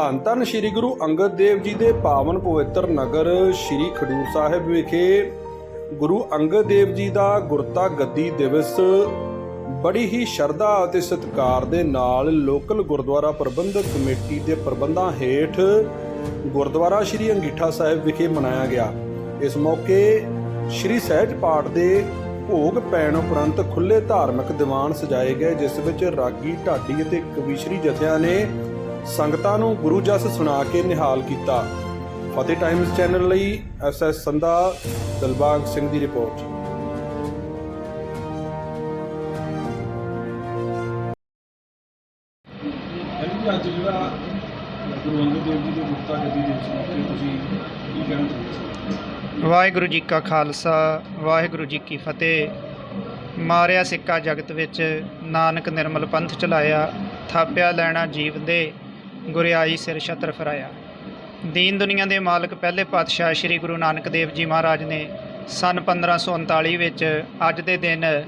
ਧੰਨ ਧੰਨ ਸ੍ਰੀ ਗੁਰੂ ਅੰਗਦ ਦੇਵ ਜੀ ਦੇ ਪਾਵਨ ਪਵਿੱਤਰ ਨਗਰ ਸ੍ਰੀ ਖਡੂਰ ਸਾਹਿਬ ਵਿਖੇ ਗੁਰੂ ਅੰਗਦ ਦੇਵ ਜੀ ਦਾ ਗੁਰਤਾ ਗੱਦੀ ਦਿਵਸ ਬੜੀ ਹੀ ਸ਼ਰਧਾ ਅਤੇ ਸਤਿਕਾਰ ਦੇ ਨਾਲ ਲੋਕਲ ਗੁਰਦੁਆਰਾ ਪ੍ਰਬੰਧਕ ਕਮੇਟੀ ਦੇ ਪ੍ਰਬੰਧਾਂ ਹੇਠ ਗੁਰਦੁਆਰਾ ਸ੍ਰੀ ਅੰਗੀਠਾ ਸਾਹਿਬ ਵਿਖੇ ਮਨਾਇਆ ਗਿਆ। ਇਸ ਮੌਕੇ ਸ੍ਰੀ ਸਹਿਜ ਪਾਠ ਦੇ ਭੋਗ ਪੈਣ ਉਪਰੰਤ ਖੁੱਲੇ ਧਾਰਮਿਕ ਦੀਵਾਨ ਸਜਾਏ ਗਏ, ਜਿਸ ਵਿੱਚ ਰਾਗੀ, ਢਾਡੀ ਅਤੇ ਕਵੀਸ਼ਰੀ ਜਥਿਆਂ ਨੇ ਸੰਗਤਾਂ ਨੂੰ ਗੁਰੂ ਜਸ ਸੁਣਾ ਕੇ ਨਿਹਾਲ ਕੀਤਾ। ਫਤਿਹ ਟਾਈਮਜ਼ ਚੈਨਲ ਲਈ ਐਸਐਸ ਸੰਧਾ ਦਲਬਾਗ ਸਿੰਘ ਦੀ ਰਿਪੋਰਟ। ਜੀ ਅੱਜ ਜਿਹੜਾ ਗੁਰੂ ਅੰਗਦ ਦੇਵ ਜੀ ਦੇ ਗੁਰਤਾ ਗੱਦੀ ਦਿਵਸ ਮੌਕੇ ਤੁਸੀਂ ਕੀ ਕਹਿਣਾ ਚਾਹੁੰਦੇ ਹੋ? ਵਾਹਿਗੁਰੂ ਜੀ ਕਾ ਖਾਲਸਾ ਵਾਹਿਗੁਰੂ ਜੀ ਕੀ ਫਤਿਹ। ਮਾਰਿਆ ਸਿੱਕਾ ਜਗਤ ਵਿੱਚ ਨਾਨਕ ਨਿਰਮਲ ਪੰਥ ਚਲਾਇਆ ਥਾਪਿਆ ਲੈਣਾ ਜੀਵ ਦੇ। ਗੁਰਿਆਈ ਸਿਰ ਛਤਰ ਫਰਾਇਆ। ਦੀਨ ਦੁਨੀਆ ਦੇ ਮਾਲਕ ਪਹਿਲੇ ਪਾਤਸ਼ਾਹ ਸ੍ਰੀ ਗੁਰੂ ਨਾਨਕ ਦੇਵ ਜੀ ਮਹਾਰਾਜ ਨੇ ਸਨ 1539 ਵਿੱਚ ਅੱਜ ਦੇ ਦਿਨ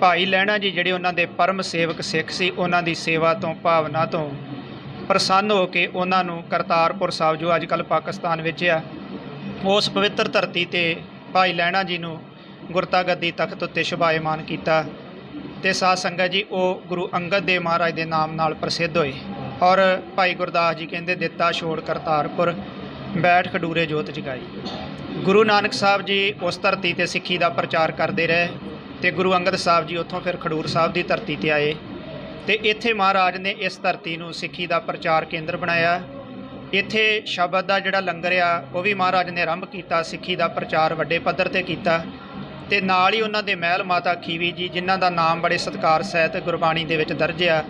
ਭਾਈ ਲਹਿਣਾ ਜੀ ਜਿਹੜੇ ਉਹਨਾਂ ਦੇ ਪਰਮ ਸੇਵਕ ਸਿੱਖ ਸੀ, ਉਹਨਾਂ ਦੀ ਸੇਵਾ ਤੋਂ, ਭਾਵਨਾ ਤੋਂ ਪ੍ਰਸੰਨ ਹੋ ਕੇ ਉਹਨਾਂ ਨੂੰ ਕਰਤਾਰਪੁਰ ਸਾਹਿਬ, ਜੋ ਅੱਜ ਕੱਲ੍ਹ ਪਾਕਿਸਤਾਨ ਵਿੱਚ ਆ, ਉਸ ਪਵਿੱਤਰ ਧਰਤੀ ਤੇ ਭਾਈ ਲਹਿਣਾ ਜੀ ਨੂੰ ਗੁਰਤਾ ਗੱਦੀ ਤਖਤ ਉੱਤੇ ਸ਼ੁਭਾਇਮਾਨ ਕੀਤਾ ਤੇ ਸਾਧ ਸੰਗਤ ਜੀ, ਉਹ ਗੁਰੂ ਅੰਗਦ ਦੇਵ ਮਹਾਰਾਜ ਦੇ ਨਾਮ ਨਾਲ ਪ੍ਰਸਿੱਧ ਹੋਏ। ਔਰ ਭਾਈ ਗੁਰਦਾਸ ਜੀ ਕਹਿੰਦੇ ਦਿੱਤਾ ਛੋੜ ਕਰਤਾਰਪੁਰ, ਬੈਠ ਖਡੂਰੇ ਜੋਤ ਜਗਾਈ। ਗੁਰੂ ਨਾਨਕ ਸਾਹਿਬ ਜੀ ਉਸ ਧਰਤੀ ਤੇ ਸਿੱਖੀ ਦਾ ਪ੍ਰਚਾਰ ਕਰਦੇ ਰਹੇ ਤੇ ਗੁਰੂ ਅੰਗਦ ਸਾਹਿਬ ਜੀ ਉੱਥੋਂ ਫਿਰ ਖਡੂਰ ਸਾਹਿਬ ਦੀ ਧਰਤੀ ਤੇ ਆਏ ਤੇ ਇੱਥੇ ਮਹਾਰਾਜ ਨੇ ਇਸ ਧਰਤੀ ਨੂੰ ਸਿੱਖੀ ਦਾ ਪ੍ਰਚਾਰ ਕੇਂਦਰ ਬਣਾਇਆ। ਇੱਥੇ ਸ਼ਬਦ ਦਾ ਜਿਹੜਾ ਲੰਗਰ ਆ, ਉਹ ਵੀ ਮਹਾਰਾਜ ਨੇ ਆਰੰਭ ਕੀਤਾ, ਸਿੱਖੀ ਦਾ ਪ੍ਰਚਾਰ ਵੱਡੇ ਪੱਧਰ ਤੇ ਕੀਤਾ ਤੇ ਨਾਲ ਹੀ ਉਹਨਾਂ ਦੇ ਮਹਿਲ ਮਾਤਾ ਖੀਵੀ ਜੀ, ਜਿਨ੍ਹਾਂ ਦਾ ਨਾਮ ਬੜੇ ਸਤਿਕਾਰ ਸਹਿਤ ਗੁਰਬਾਣੀ ਦੇ ਵਿੱਚ ਦਰਜ ਆ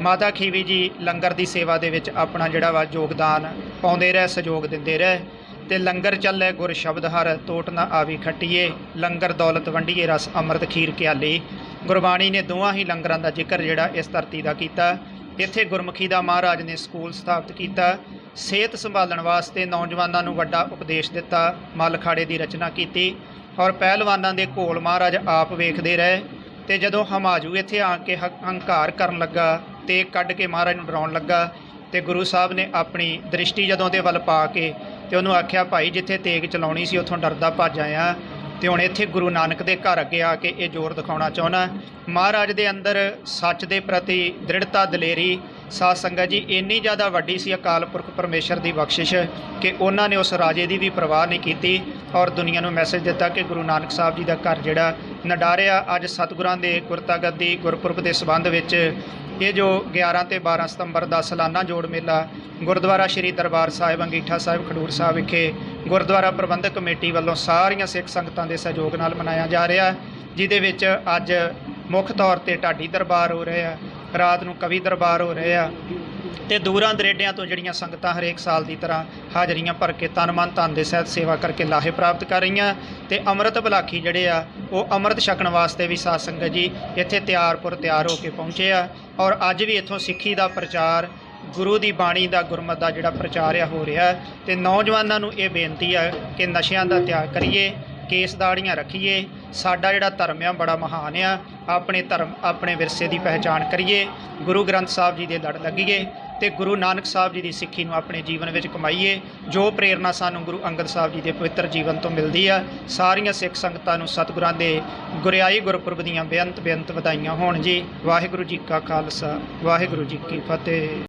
ਮਾਤਾ ਖੀਵੀ ਜੀ ਲੰਗਰ ਦੀ ਸੇਵਾ ਦੇ ਵਿੱਚ ਆਪਣਾ ਜਿਹੜਾ ਵਾ ਯੋਗਦਾਨ ਪਾਉਂਦੇ ਰਹੇ, ਸਹਿਯੋਗ ਦਿੰਦੇ ਰਹੇ ਤੇ ਲੰਗਰ ਚੱਲੇ ਗੁਰ ਸ਼ਬਦ ਹਰ ਤੋਟ ਨਾ ਆਵੀ ਖੱਟੀਏ, ਲੰਗਰ ਦੌਲਤ ਵੰਡੀਏ, ਰਸ ਅੰਮ੍ਰਿਤ ਖੀਰ ਕਿਆਲੀ ਗੁਰਬਾਣੀ ਨੇ ਦੋਵਾਂ ਹੀ ਲੰਗਰਾਂ ਦਾ ਜ਼ਿਕਰ ਜਿਹੜਾ ਇਸ ਧਰਤੀ ਦਾ ਕੀਤਾ। ਇੱਥੇ ਗੁਰਮੁਖੀ ਦਾ ਮਹਾਰਾਜ ਨੇ ਸਕੂਲ ਸਥਾਪਿਤ ਕੀਤਾ। ਸਿਹਤ ਸੰਭਾਲਣ ਵਾਸਤੇ ਨੌਜਵਾਨਾਂ ਨੂੰ ਵੱਡਾ ਉਪਦੇਸ਼ ਦਿੱਤਾ, ਮੱਲ ਖਾੜੇ ਦੀ ਰਚਨਾ ਕੀਤੀ ਔਰ ਪਹਿਲਵਾਨਾਂ ਦੇ ਘੋਲ ਮਹਾਰਾਜ ਆਪ ਵੇਖਦੇ ਰਹੇ ਤੇ ਜਦੋਂ ਹਮਾਜੂ ਇੱਥੇ ਆ ਕੇ ਹੰਕਾਰ ਕਰਨ ਲੱਗਾ ਤੇਗ ਕੱਢ ਕੇ ਮਹਾਰਾਜ ਨੂੰ ਡਰਾਉਣ ਲੱਗਾ ਤੇ ਗੁਰੂ ਸਾਹਿਬ ਨੇ ਆਪਣੀ ਦ੍ਰਿਸ਼ਟੀ ਜਦੋਂ ਉਹਦੇ ਵੱਲ ਪਾ ਕੇ ਤੇ ਉਹਨੂੰ ਆਖਿਆ, ਭਾਈ, ਜਿੱਥੇ ਤੇਗ ਚਲਾਉਣੀ ਸੀ, ਉੱਥੋਂ ਡਰਦਾ ਭੱਜ ਆਇਆ ਤੇ ਹੁਣ ਇੱਥੇ ਗੁਰੂ ਨਾਨਕ ਦੇ ਘਰ ਅੱਗੇ ਆ ਕੇ ਇਹ ਜ਼ੋਰ ਦਿਖਾਉਣਾ ਚਾਹੁੰਦਾ। ਮਹਾਰਾਜ ਦੇ ਅੰਦਰ ਸੱਚ ਦੇ ਪ੍ਰਤੀ ਦ੍ਰਿੜਤਾ, ਦਲੇਰੀ, ਸਾਧ ਸੰਗਤ ਜੀ, ਇੰਨੀ ਜ਼ਿਆਦਾ ਵੱਡੀ ਸੀ ਅਕਾਲ ਪੁਰਖ ਪਰਮੇਸ਼ਰ ਦੀ ਬਖਸ਼ਿਸ਼ ਕਿ ਉਹਨਾਂ ਨੇ ਉਸ ਰਾਜੇ ਦੀ ਵੀ ਪਰਵਾਹ ਨਹੀਂ ਕੀਤੀ ਔਰ ਦੁਨੀਆ ਨੂੰ ਮੈਸੇਜ ਦਿੱਤਾ ਕਿ ਗੁਰੂ ਨਾਨਕ ਸਾਹਿਬ ਜੀ ਦਾ ਘਰ ਜਿਹੜਾ ਨਡਾਰਿਆ ਅੱਜ ਸਤਿਗੁਰਾਂ ਦੇ ਗੁਰਤਾਗਤ ਦੀ ਗੁਰਪੁਰਬ ਦੇ ਸਬੰਧ ਵਿੱਚ ਇਹ ਜੋ 11 ਤੇ 12 ਸਤੰਬਰ ਦਾ ਸਾਲਾਨਾ ਜੋੜ ਮੇਲਾ ਗੁਰਦੁਆਰਾ ਸ਼੍ਰੀ ਦਰਬਾਰ ਸਾਹਿਬ ਅੰਗੀਠਾ ਸਾਹਿਬ ਖਡੂਰ ਸਾਹਿਬ ਵਿਖੇ ਗੁਰਦੁਆਰਾ ਪ੍ਰਬੰਧਕ ਕਮੇਟੀ ਵੱਲੋਂ ਸਾਰੀਆਂ ਸਿੱਖ ਸੰਗਤਾਂ ਦੇ ਸਹਿਯੋਗ ਨਾਲ ਮਨਾਇਆ ਜਾ ਰਿਹਾ ਜਿਹਦੇ ਵਿੱਚ ਅੱਜ ਮੁੱਖ ਤੌਰ ਤੇ ਢਾਡੀ ਦਰਬਾਰ ਹੋ ਰਹੇ ਆ, ਰਾਤ ਨੂੰ ਕਵੀ ਦਰਬਾਰ ਹੋ ਰਹੇ ਆ, ਤੇ ਦੂਰਾਂ ਦਰੇਡਿਆਂ ਤੋਂ ਜਿਹੜੀਆਂ ਸੰਗਤਾਂ ਹਰੇਕ ਸਾਲ ਦੀ ਤਰ੍ਹਾਂ ਹਾਜ਼ਰੀਆਂ ਭਰ ਕੇ ਤਨ ਮਨ ਧਨ ਦੇ ਸਹਿਤ ਸੇਵਾ ਕਰਕੇ ਲਾਹੇ ਪ੍ਰਾਪਤ ਕਰ ਰਹੀਆਂ, ਤੇ ਅੰਮ੍ਰਿਤ ਬਲਾਖੀ ਜਿਹੜੇ ਆ ਉਹ ਅੰਮ੍ਰਿਤ ਛਕਣ ਵਾਸਤੇ ਵੀ ਸਾਧ ਸੰਗਤ ਜੀ ਇੱਥੇ ਤਿਆਰਪੁਰ ਤਿਆਰ ਹੋ ਕੇ ਪਹੁੰਚੇ ਆ। ਔਰ ਅੱਜ ਵੀ ਇੱਥੋਂ ਸਿੱਖੀ ਦਾ ਪ੍ਰਚਾਰ, ਗੁਰੂ ਦੀ ਬਾਣੀ ਦਾ ਗੁਰਮਤ ਦਾ ਜਿਹੜਾ ਪ੍ਰਚਾਰ ਆ ਹੋ ਰਿਹਾ ਤੇ ਨੌਜਵਾਨਾਂ ਨੂੰ ਇਹ ਬੇਨਤੀ ਆ ਕਿ ਨਸ਼ਿਆਂ ਦਾ ਤਿਆਗ ਕਰੀਏ, ਕੇਸ ਦਾੜੀਆਂ ਰੱਖੀਏ। ਸਾਡਾ ਜਿਹੜਾ ਧਰਮ ਆ ਬੜਾ ਮਹਾਨ ਆ। ਆਪਣੇ ਧਰਮ, ਆਪਣੇ ਵਿਰਸੇ ਦੀ ਪਹਿਚਾਣ ਕਰੀਏ। ਗੁਰੂ ਗ੍ਰੰਥ ਸਾਹਿਬ ਜੀ ਦੇ ਲੜ ਲੱਗੀਏ। ਤੇ ਗੁਰੂ ਨਾਨਕ ਸਾਹਿਬ ਜੀ ਦੀ ਸਿੱਖੀ ਨੂੰ ਆਪਣੇ ਜੀਵਨ ਵਿੱਚ ਕਮਾਈਏ, ਜੋ ਪ੍ਰੇਰਣਾ ਸਾਨੂੰ ਗੁਰੂ ਅੰਗਦ ਸਾਹਿਬ ਜੀ ਦੇ ਪਵਿੱਤਰ ਜੀਵਨ ਤੋਂ ਮਿਲਦੀ ਆ, ਸਾਰੀਆਂ ਸਿੱਖ ਸੰਗਤਾਂ ਨੂੰ ਸਤਿਗੁਰਾਂ ਦੇ ਗੁਰਿਆਈ ਗੁਰਪੁਰਬ ਦੀਆਂ ਬੇਅੰਤ ਬੇਅੰਤ ਵਧਾਈਆਂ ਹੋਣ ਜੀ। ਵਾਹਿਗੁਰੂ ਜੀ ਕਾ ਖਾਲਸਾ, ਵਾਹਿਗੁਰੂ ਜੀ ਕੀ ਫਤਿਹ।